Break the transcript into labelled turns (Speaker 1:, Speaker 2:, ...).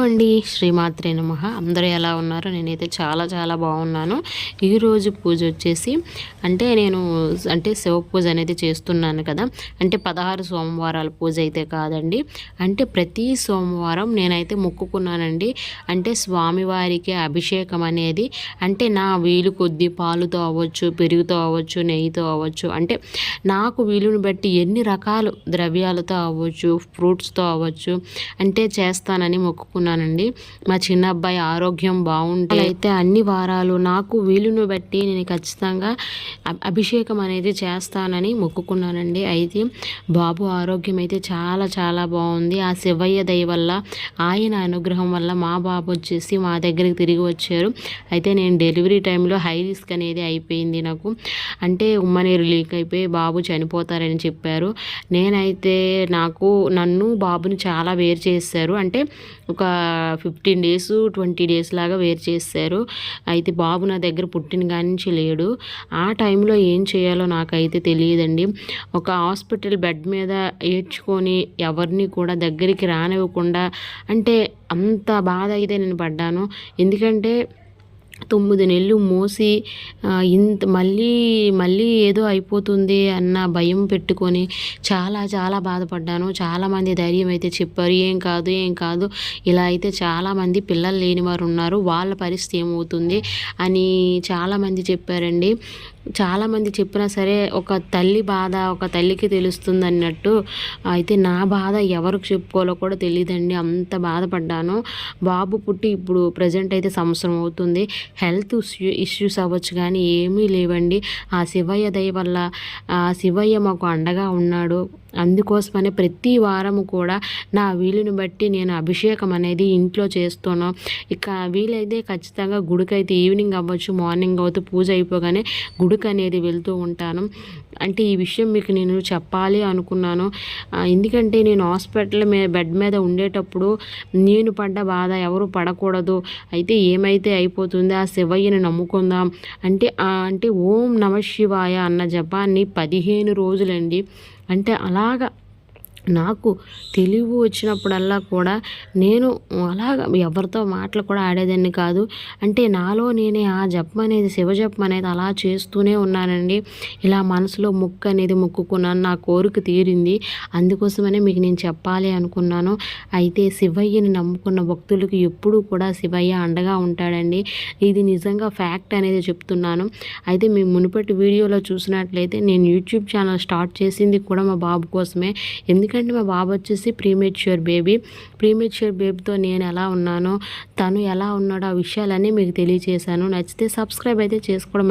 Speaker 1: అండి. శ్రీమాత్రే నమ. అందరూ ఎలా ఉన్నారు? నేనైతే చాలా చాలా బాగున్నాను. ఈరోజు పూజ వచ్చేసి అంటే నేను అంటే శివ పూజ అనేది చేస్తున్నాను కదా. అంటే పదహారు సోమవారాల పూజ అయితే కాదండి. అంటే ప్రతి సోమవారం నేనైతే మొక్కుకున్నానండి. అంటే స్వామివారికి అభిషేకం అనేది అంటే నా వీలు కొద్ది పాలుతో అవ్వచ్చు పెరుగుతో అవ్వచ్చు నెయ్యితో అవ్వచ్చు అంటే నాకు వీలుని బట్టి ఎన్ని రకాలు ద్రవ్యాలతో అవ్వచ్చు ఫ్రూట్స్తో అవ్వచ్చు అంటే చేస్తానని మొక్కుకున్నాను. అనుకుంటున్నానండి. మా చిన్న అబ్బాయి ఆరోగ్యం బాగుంటే అయితే అన్ని వారాలు నాకు వీలును బట్టి నేను ఖచ్చితంగా అభిషేకం అనేది చేస్తానని మొక్కుకున్నానండి. అయితే బాబు ఆరోగ్యం అయితే చాలా చాలా బాగుంది. ఆ శివయ్య దయ వల్ల ఆయన అనుగ్రహం వల్ల మా బాబు వచ్చేసి మా దగ్గరికి తిరిగి వచ్చారు. అయితే నేను డెలివరీ టైంలో హై రిస్క్ అనేది అయిపోయింది నాకు. అంటే ఉమ్మనీరు లీక్ అయిపోయి బాబు చనిపోతారని చెప్పారు. నేనైతే నాకు నన్ను బాబుని చాలా వేరు చేశారు. అంటే ఒక ఫిఫ్టీన్ డేస్ ట్వంటీ డేస్ లాగా వేరు చేశారు. అయితే బాబు నా దగ్గర పుట్టిన కాడి నుంచి లేడు. ఆ టైంలో ఏం చేయాలో నాకైతే తెలియదండి. ఒక హాస్పిటల్ బెడ్ మీద ఏడ్చుకొని ఎవరిని కూడా దగ్గరికి రానివ్వకుండా అంటే అంత బాధ అయితే నేను పడ్డాను. ఎందుకంటే తొమ్మిది నెలలు మోసి ఇంత మళ్ళీ మళ్ళీ ఏదో అయిపోతుంది అన్న భయం పెట్టుకొని చాలా చాలా బాధపడ్డాను. చాలామంది ధైర్యం అయితే చెప్పారు. ఏం కాదు ఏం కాదు. ఇలా అయితే చాలామంది పిల్లలు లేని వారు ఉన్నారు. వాళ్ళ పరిస్థితి ఏమవుతుంది అని చాలామంది చెప్పారండి. చాలామంది చెప్పినా సరే ఒక తల్లి బాధ ఒక తల్లికి తెలుస్తుంది అన్నట్టు అయితే నా బాధ ఎవరికి చెప్పుకోవాలో కూడా తెలియదండి అంత బాధపడ్డాను. బాబు పుట్టి ఇప్పుడు ప్రజెంట్ అయితే సంవత్సరం అవుతుంది. హెల్త్ ఇష్యూస్ అవ్వచ్చు కానీ ఏమీ లేవండి. ఆ శివయ్య దయ వల్ల ఆ శివయ్య మాకు అండగా ఉన్నాడు. అందుకోసమనే ప్రతి వారము కూడా నా వీలుని బట్టి నేను అభిషేకం అనేది ఇంట్లో చేస్తాను. ఇక వీలైతే ఖచ్చితంగా గుడికైతే ఈవినింగ్ అవ్వచ్చు మార్నింగ్ అవుతూ పూజ అయిపోగానే గుడికి అనేది వెళ్తూ ఉంటాను. అంటే ఈ విషయం మీకు నేను చెప్పాలి అనుకున్నాను. ఎందుకంటే నేను హాస్పిటల్ మీద బెడ్ మీద ఉండేటప్పుడు నేను పడ్డ బాధ ఎవరు పడకూడదు. అయితే ఏమైతే అయిపోతుంది ఆ శివయ్యని నమ్ముకుందాం. అంటే అంటే ఓం నమ శివాయ అన్న జపాన్ని పదిహేను రోజులండి. అంటే అలాగా నాకు తెలివి వచ్చినప్పుడల్లా కూడా నేను అలాగ ఎవరితో మాటలు కూడా ఆడేదాన్ని కాదు. అంటే నాలో నేనే ఆ జపం అనేది శివజపం అనేది అలా చేస్తూనే ఉన్నానండి. ఇలా మనసులో ముక్కు అనేది మొక్కుకున్నాను నా కోరిక తీరింది. అందుకోసమనే మీకు నేను చెప్పాలి అనుకున్నాను. అయితే శివయ్యని నమ్ముకున్న భక్తులకు ఎప్పుడూ కూడా శివయ్య అండగా ఉంటాడండి. ఇది నిజంగా ఫ్యాక్ట్ అనేది చెప్తున్నాను. అయితే మీ మునుపటి వీడియోలో చూసినట్లయితే నేను యూట్యూబ్ ఛానల్ స్టార్ట్ చేసింది కూడా మా బాబు కోసమే. ఎందుకు ఎందుకంటే మా బాబు వచ్చేసి ప్రీమేచ్యూర్ బేబీ ప్రీమేచ్యూర్ బేబీతో నేను ఎలా ఉన్నానో తను ఎలా ఉన్నాడో ఆ విషయాలన్నీ మీకు తెలియజేశాను నచ్చితే సబ్స్క్రైబ్ అయితే చేసుకోవడం